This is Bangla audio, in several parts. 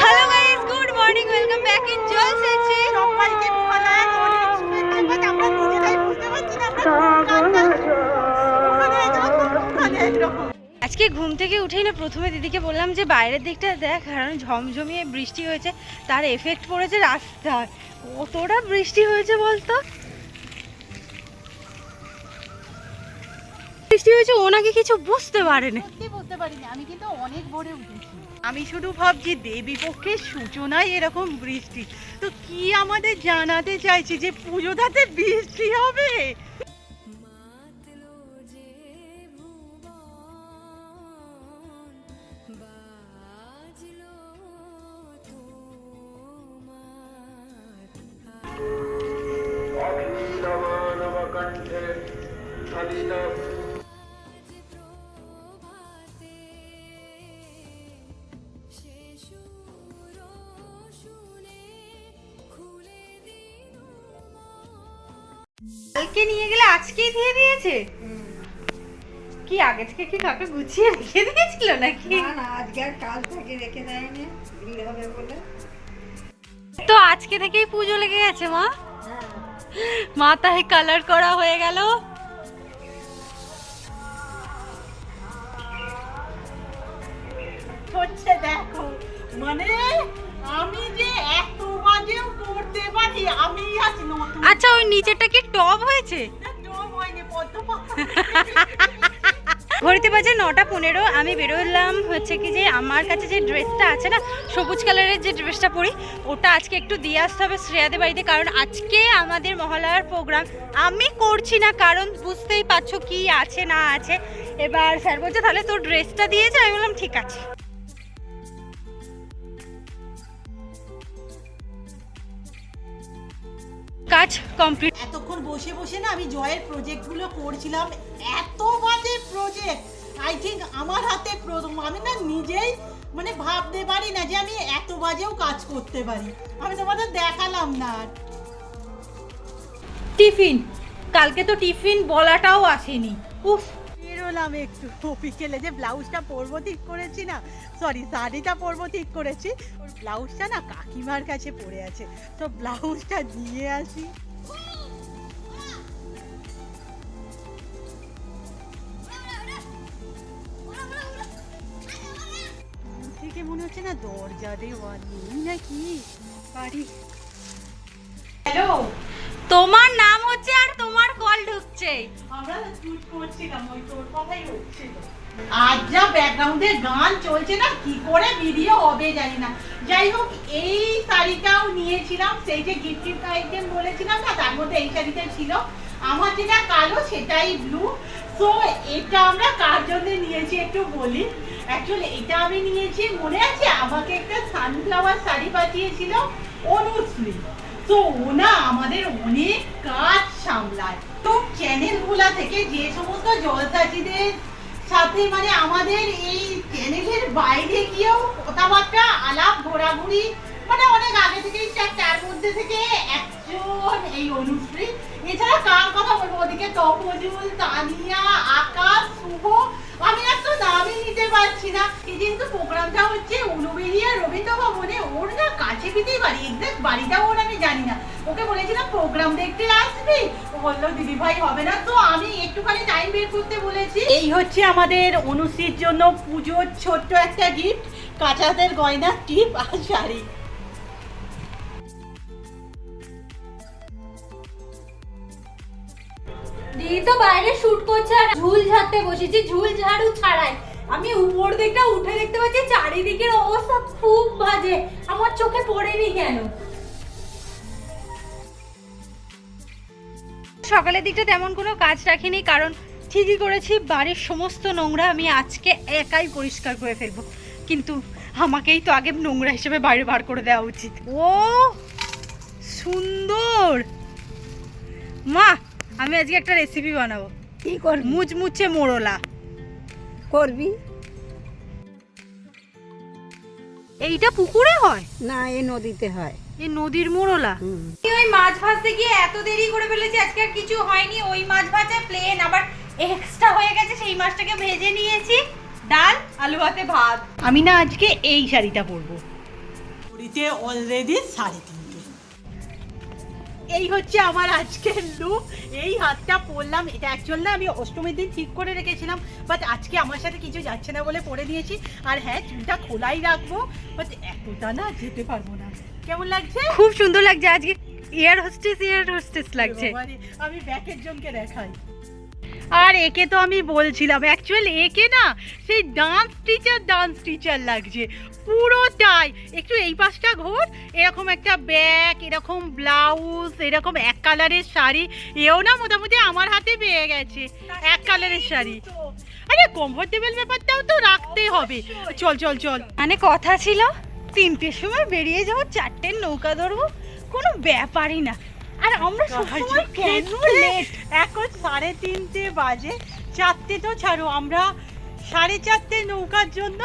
Hello guys good morning welcome back in জল সেচি সবাইকে মহালয়ার অনেক শুভেচ্ছা আমরা নিজেরাই বুঝতে পারছি না আমরা কোন কাজটা ওখানে একরকম, ওখানে একরকম। আজকে ঘুম থেকে উঠেই না প্রথমে দিদিকে বললাম যে বাইরের দিকটা দেখ কারণ ঝমঝমিয়ে বৃষ্টি হয়েছে তার এফেক্ট পড়েছে রাস্তায়। কতটা বৃষ্টি হয়েছে বলতো? বৃষ্টি হয়েছে ও নাকি কিছু বুঝতে পারেনি। বুঝতে পারিনি আমি কিন্তু অনেক ভোরে উঠেছি। আমি শুধু ভাবছি দেবী পক্ষের সূচনায় এরকম বৃষ্টি। তো কি আমাদের জানাতে চাইছে যে পুজোটাতে বৃষ্টি হবে? Thank you. কালকে নিয়ে গেলে আজকেই দিয়ে দিয়েছে? কি আগে থেকে কি কাকে গুছিয়ে রেখে দিয়েছিল নাকি? না না আজকে আর কাল থেকে রেখে দেয়নি ভিড় হবে বলে। তো আজকে থেকেই পুজো লেগে গেছে মা? মাথায় কালার করা হয়ে গেল। হচ্ছে দেখো মানে আমি যে এত বাজেও করতে পারি আমি আজ নতুন আচ্ছা ওই নিচেরটা কি টপ হয়েছে। ঘড়িতে বাজে নটা পনেরো আমি বেরোলাম হচ্ছে কি যে আমার কাছে যে ড্রেসটা আছে না সবুজ কালারের যে ড্রেসটা পরি ওটা আজকে একটু দিয়ে আসতে হবে শ্রেয়াদের বাড়িতে কারণ আজকে আমাদের মহালয়ার প্রোগ্রাম আমি করছি না কারণ বুঝতেই পারছ কি আছে না আছে। এবার স্যার বলছে তাহলে তোর ড্রেসটা দিয়েছে আমি বললাম ঠিক আছে। কাজ কমপ্লিট এতক্ষণ বসে বসে না আমি জয়ের প্রজেক্টগুলো করছিলাম। এত বাজে প্রজেক্ট আই থিঙ্ক আমার হাতে প্রথম আমি না নিজেই মানে ভাবতে পারি না যে আমি এত বাজেও কাজ করতে পারি। আমি তোমাদের দেখালাম না। টিফিন। কালকে তো টিফিন বলাটাও আসেনি। উফ বেরোলাম একটু বিকেলে যে ব্লাউজটা পরবো ঠিক করেছি না? সরি শাড়িটা পরবো ঠিক করেছি। ওর ব্লাউজটা না কাকিমার কাছে পড়ে আছে। তো ব্লাউজটা দিয়ে আসি। থেকে মনে হচ্ছে না দরজা দেওয়া নেই নাকি? বাড়ি। হ্যালো, তোমার নাম হচ্ছে আর তোমার কল ঢুকছে যা ব্যাকগ্রাউন্ডে গান চলছে না, কি করে ভিডিও হবে জানি না। যাই হোক, এই শাড়িটাও নিয়েছিলাম, সেই যে আইটেম বলেছিলাম না, তার মধ্যে এই শাড়িটা ছিল। আমার যেটা কালো, সেটাই ব্লু সো এটা আমরা কার জন্য নিয়েছি একটু বলি? অ্যাকচুয়ালি এটা আমি নিয়েছি, মনে আছে? আমাকে একটা সানফ্লাওয়ার শাড়ি পাঠিয়েছিল, অনুশ্রী। তো ওনা আমাদের অনেক কাজ সামলায়। চ্যানেলগুলা থেকে যে সমস্ত জলসাচিদের সাথে মানে আমাদের এই চ্যানেলের বাইরে গিয়েও কথাবার্তা, আলাপ, ঘোরাঘুরি মানে অনেক আগে থেকেই তার মধ্যে থেকে একজন এই অনুশ্রী। এছাড়া কার কথা বলব? ওদিকে তপজুল, তানিয়া, আকাশ, শুভ আমি আর তো নামই নিতে পারছি না। এই যেহেতু প্রোগ্রামটা হচ্ছে উলুবেরিয়া রবীন্দ্র ভবনে ওর না কাছে পিঠেই বাড়ি। এক্সাক্ট বাড়িটাও ওর আমি জানি না। ওকে বলেছিলাম, প্রোগ্রাম দেখতে আসবি? ও বলল, দিদি ভাই হবে না তো। আমি একটুখানি টাইম বের করতে বলেছি। এই হচ্ছে আমাদের অনুশ্রীর জন্য পুজোর ছোট্ট একটা গিফট কাঁচাদের গয়না টিপ আর শাড়ি। দিদি তো বাইরে শুট করছে আর ঝুল ঝাড়তে বসেছি, ঝুল ঝাড়ু ছাড়াই। আমি উপর দিকটা উঠে দেখতে পাচ্ছি, চারিদিকের অবস্থা খুব বাজে। আমার চোখে পড়েনি কেন? সকালের দিকটা তেমন কোনো কাজ রাখিনি, কারণ ঠিকই করেছি, বাড়ির সমস্ত নোংরা আমি আজকে একাই পরিষ্কার করে ফেলব। কিন্তু আমাকেই তো আগে নোংরা হিসেবে বাইরে বার করে দেওয়া উচিত। ও সুন্দর! মা আমি আজকে একটা রেসিপি বানাবো। কি করবি? মুচমুচে মোড়লা করবি? এইটা পুকুরে হয়? না এ নদীতে হয়। এই নদীর মোড়লা। ওই মাছ ভাজতে গিয়ে এত দেরি করে ফেলেছি আজকে আর কিছু হয়নি। ওই মাছ ভাজা প্লেন আবার এক্সট্রা হয়ে গেছে সেই মাছটাকে ভেজে নিয়েছি। ডাল আলু ভাতে ভাত। আমি না আজকে এই শাড়িটা পরবো। পুরীতে অলরেডি তিনটে এই হচ্ছে আমার আজকের লুক এই হাতটা পরলাম। এটা অ্যাকচুয়াল না আমি অষ্টমীর দিন ঠিক করে রেখেছিলাম বাট আজকে আমার সাথে কিছু যাচ্ছে না বলে পরে দিয়েছি। আর হ্যাঁ চুলটা খোলাই রাখব বাট এতটা না যেতে পারব না। কেমন লাগছে? খুব সুন্দর লাগছে। আজকে এয়ার হোস্টেস এয়ার হোস্টেস লাগছে। আমি ব্যাকের জনকে দেখাই। আর একে তো আমি বলছিলাম অ্যাকচুয়ালি একে না সেই ডান্স টিচার ডান্স টিচার লাগছে পুরোটাই। একটু এই পাশটা ঘোর এরকম একটা ব্যাগ এরকম ব্লাউজ এরকম এক কালারের শাড়ি এও না মোটামুটি আমার হাতে পেয়ে গেছে এক কালারের শাড়ি। আরে কমফোর্টেবল ব্যাপারটাও তো রাখতে হবে। চল চল চল। মানে কথা ছিল তিনটের সময় বেরিয়ে যাব চারটের নৌকা ধরবো কোনো ব্যাপারই না। আর আমরা সবসময় কেন লেট এখন সাড়ে তিনটে বাজে। চারটে তো ছাড়ো আমরা সাড়ে চারটে নৌকার জন্য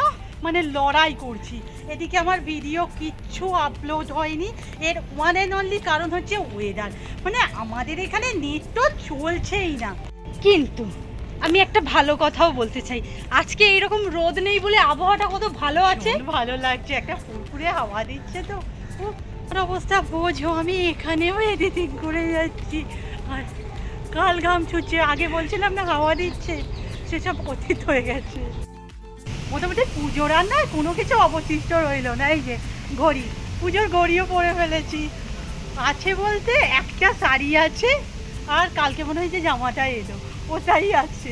মানে লড়াই করছি। এদিকে আমার ভিডিও কিচ্ছু আপলোড হয়নি। এর ওয়ান অ্যান্ড অনলি কারণ হচ্ছে ওয়েদার মানে আমাদের এখানে নেট তো চলছেই না। কিন্তু আমি একটা ভালো কথাও বলতে চাই। আজকে এইরকম রোদ নেই বলে আবহাওয়াটা কত ভালো আছে? ভালো লাগছে একটা ফুরফুরে হাওয়া দিচ্ছে তো। আমার অবস্থা বোঝো, আমি এখানেও এডিটিং ঘুরে যাচ্ছি। আর কাল ঘাম ছুটছে, আগে বলছিলাম না হাওয়া দিচ্ছে, সেসব অতীত হয়ে গেছে। মোটামুটি পুজোর রান্নায় কোনো কিছু অবশিষ্ট রইল না, এই যে ঘড়ি। পুজোর ঘড়িও পরে ফেলেছি। আছে বলতে একটা শাড়ি আছে, আর কালকে মনে হয় যে জামাটা এলো ওটাই আছে।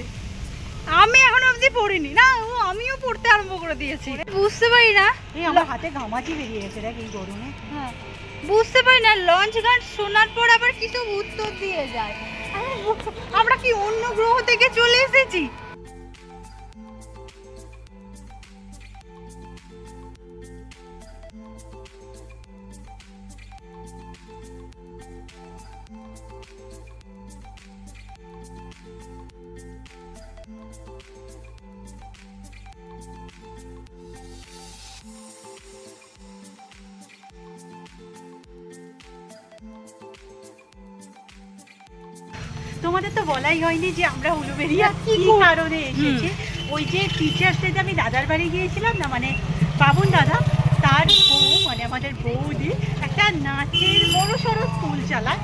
আমি এখন অবধি পড়িনি। না ও আমিও পড়তে আরম্ভ করে দিয়েছি। বুঝতে পারি না। এই আমার হাতে ঘামাচি বেরিয়ে গেছে দেখ এই গরমে। হ্যাঁ বুঝতে পারি না লঞ্চ গান শোনার পর আবার কিছু উত্তর দিয়ে যায়। আমরা কি অন্য গ্রহ থেকে চলে এসেছি? তোমাদের তো বলাই হয়নি যে আমরা উলুবেরিয়া কি কারণে এসেছি। ওই যে টিচার্স ডে আমি দাদার বাড়ি গিয়েছিলাম না মানে বাবুন দাদা তার বউ মানে আমাদের বৌদি একটা নাচের বড় সড়ো স্কুল চালায়।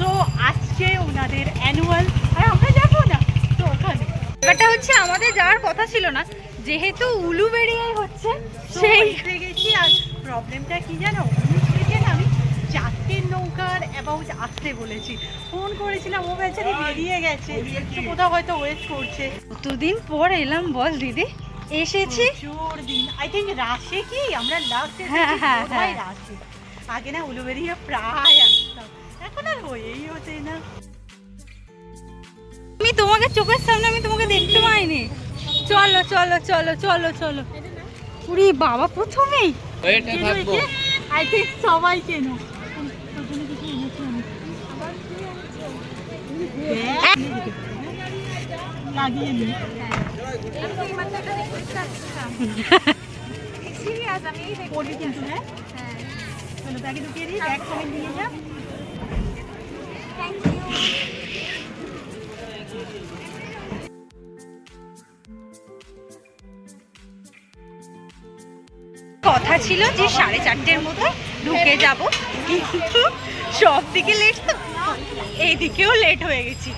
তো আজকে ওনাদের অ্যানুয়াল আর আমরা যাব না তো ওখানে। ব্যাপারটা হচ্ছে আমাদের যাওয়ার কথা ছিল না যেহেতু উলুবেড়িয়ায় হচ্ছে সেই গেছি আর প্রবলেমটা কি জানো? নৌকার অ্যাবাউট আসতে বলেছি। ফোন করেছিলাম ও বেচারি বেরিয়ে গেছে। কোথাও হয়তো ওয়েট করছে। কতদিন পর এলাম বল দিদি। এসেছি। দিন। আই থিঙ্ক রাশে কি? আমরা লাস্ট হ্যাঁ, হ্যাঁ, হ্যাঁ। রাশে। আগে না উলুবেরিয়া প্রায় আসতাম। এখন আর হয়েই হতে না। আমি তোমাকে চোখের সামনে আমি তোমাকে দেখতে পাইনি। চলো চলো চলো চলো চলো। পুরি বাবা প্রথমেই। আই থিঙ্ক সবাই কেন তোর জন্য কিছু এনেছি আমি। ব্যাগ লাগিয়ে নি পড়বি কিন্তু হ্যাঁ চলো ব্যাগে ঢুকিয়ে দিই ব্যাগ সঙ্গে নিয়ে যা কথা ছিল যে সাড়ে চারটের মতো ঢুকে যাব। কিন্তু সব দিকে লেট তো এইদিকেও লেট হয়ে গেছি।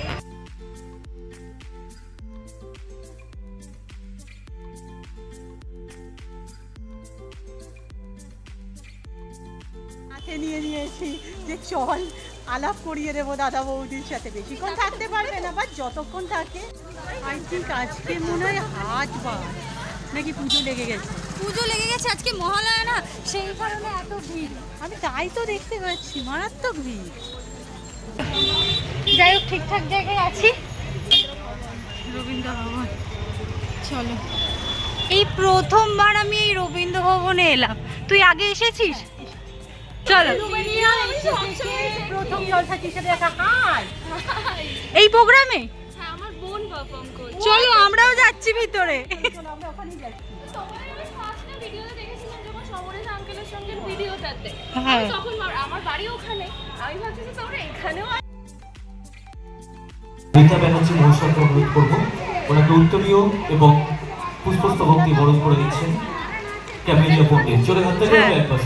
হাতে নিয়ে নিয়েছি যে চল আলাপ করিয়ে দেবো দাদা বৌদির সাথে। বেশিক্ষণ থাকতে পারবে না বা যতক্ষণ থাকে। আই থিঙ্ক আজকে মনে হয় হাট বার নাকি পুজো লেগে গেছে? পুজো লেগে গেছে আজকে মহালয়া না সেই কারণে এত ভিড়। আমি তাই তো দেখতে পাচ্ছি মারাত্মক ভিড়। যাই হোক ঠিকঠাক জায়গায় আছি। রবীন্দ্র ভবন চলো। এই প্রথমবার আমি এই রবীন্দ্র ভবনে এলাম। তুই আগে এসেছিস? চলো। এই প্রোগ্রামে? হ্যাঁ আমার বোন পারফর্ম করছে। চলো আমরাও যাচ্ছি ভিতরে। ভিডিওটাতে হ্যাঁ। তখন আমার বাড়ি ওখানে। আমি ভাবছি যে তোমরা এখানেও রীতা ব্যানার্জি মহাশয়কে অনুরোধ করব। ওনাকে উত্তরীয় এবং পুষ্পস্তবকটি বরণ করে দিচ্ছেন। ক্যামেলিয়া পণ্ডিত চলে হাতে এক হ্যাঁ। একবার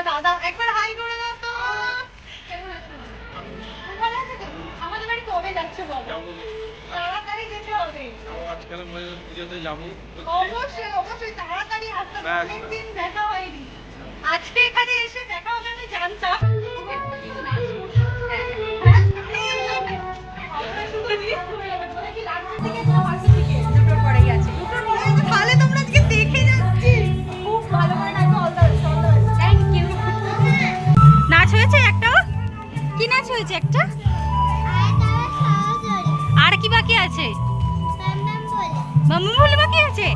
একবার হাই করে দাও তো। ভালো আছে তো? আমাদের বাড়ি কবে যাচ্ছে বলো? তাড়াতাড়ি যেতে হবে। আজকাল পুজোতে যাব। অবশ্যই অবশ্যই তাড়াতাড়ি আসতে অনেকদিন দেখা হয়নি। আজকে এখানে এসে দেখা হবে আমি জানতাম। তাহলে হয়েছে একটা? আর কি বাকি আছে? মাম্মু বলে বাকি আছে?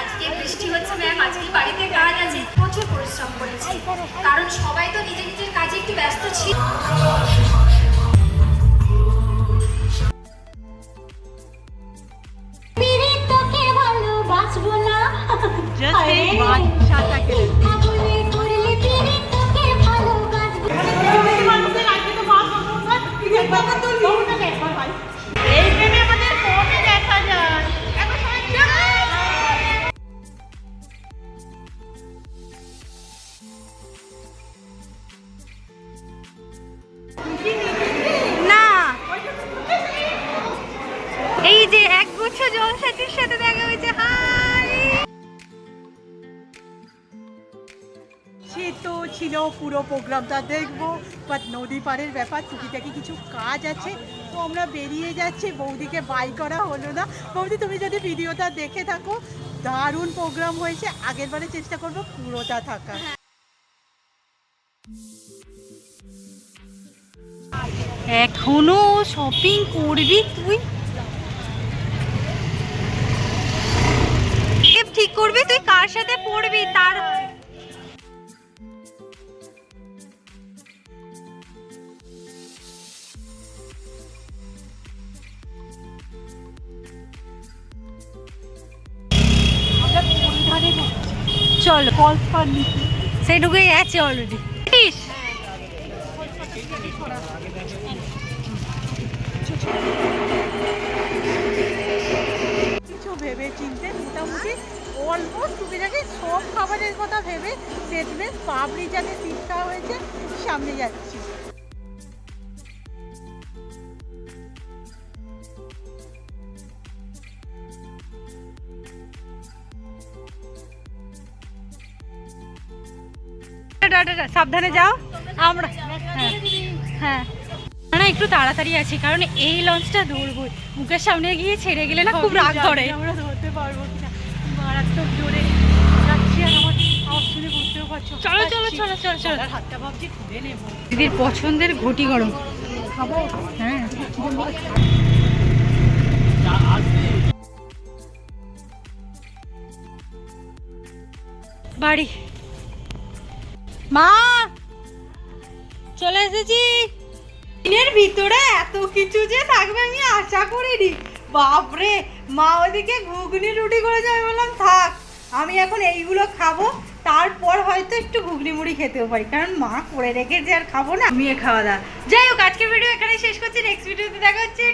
আজকে বৃষ্টি হচ্ছে ম্যাম আজকে বাড়িতে কাজ আছে। প্রচুর পরিশ্রম করেছি। কারণ সবাই তো নিজের নিজের কাজে একটু ব্যস্ত ছিল। ভালোবাসবো না Just এই বাচ্চাটাকে আগুনে করলে সে তো ছিল পুরো প্রোগ্রামটা দেখব বাট নদী পাড়ের ব্যাপার টুকিটাকি কিছু কাজ আছে, তো আমরা বেরিয়ে যাচ্ছি। বৌদিকে বাই করা হলো না। বৌদি, তুমি যদি ভিডিওটা দেখে থাকো, দারুণ প্রোগ্রাম হয়েছে। আগের বারে চেষ্টা করব পুরোটা থাকা এখনও শপিং করবি তুই? ঠিক করবি? তুই কার সাথে পড়বি? তার ফলস পার সেইটুকুই আছে অলরেডি কিছু ভেবে চিনতে মোটামুটি অল্প সুবিধাকে সব খাবারের কথা ভেবে শেষমেশ পাবলি যাতে সিটটা হয়েছে সামনে যাচ্ছি। টাটা, টাটা, সাবধানে যাও। আমরা হ্যাঁ। হ্যাঁ। না, একটু তাড়াতাড়ি আছি কারণ এই লঞ্চটা ধরবো। মুখের সামনে গিয়ে ছেড়ে গেলে না খুব রাগ করে আমরা ধরতে পারব কিনা। মারাত্মক জোরে। চলো চলো চলো চলো চলো। আর হাতটা ভাবছি খুলে নেব। দিদির পছন্দের ঘটি গরম। খাব? হ্যাঁ। বাড়ি। মা! চলে এসেছি। দিনের ভিতরে এত কিছু যে থাকবে আমি আশা করিনি। বাপরে! মা ওদিকে ঘুগনি রুটি করেছে আমি বললাম থাক আমি এখন এইগুলো খাব। তারপর হয়তো একটু ঘুগনি মুড়ি খেতেও পারি। কারণ মা করে রেখেছে আর খাব না। আমি খাওয়া দাওয়া। যাই হোক আজকের ভিডিও এখানে শেষ করছি। নেক্সট ভিডিওতে দেখা হচ্ছে।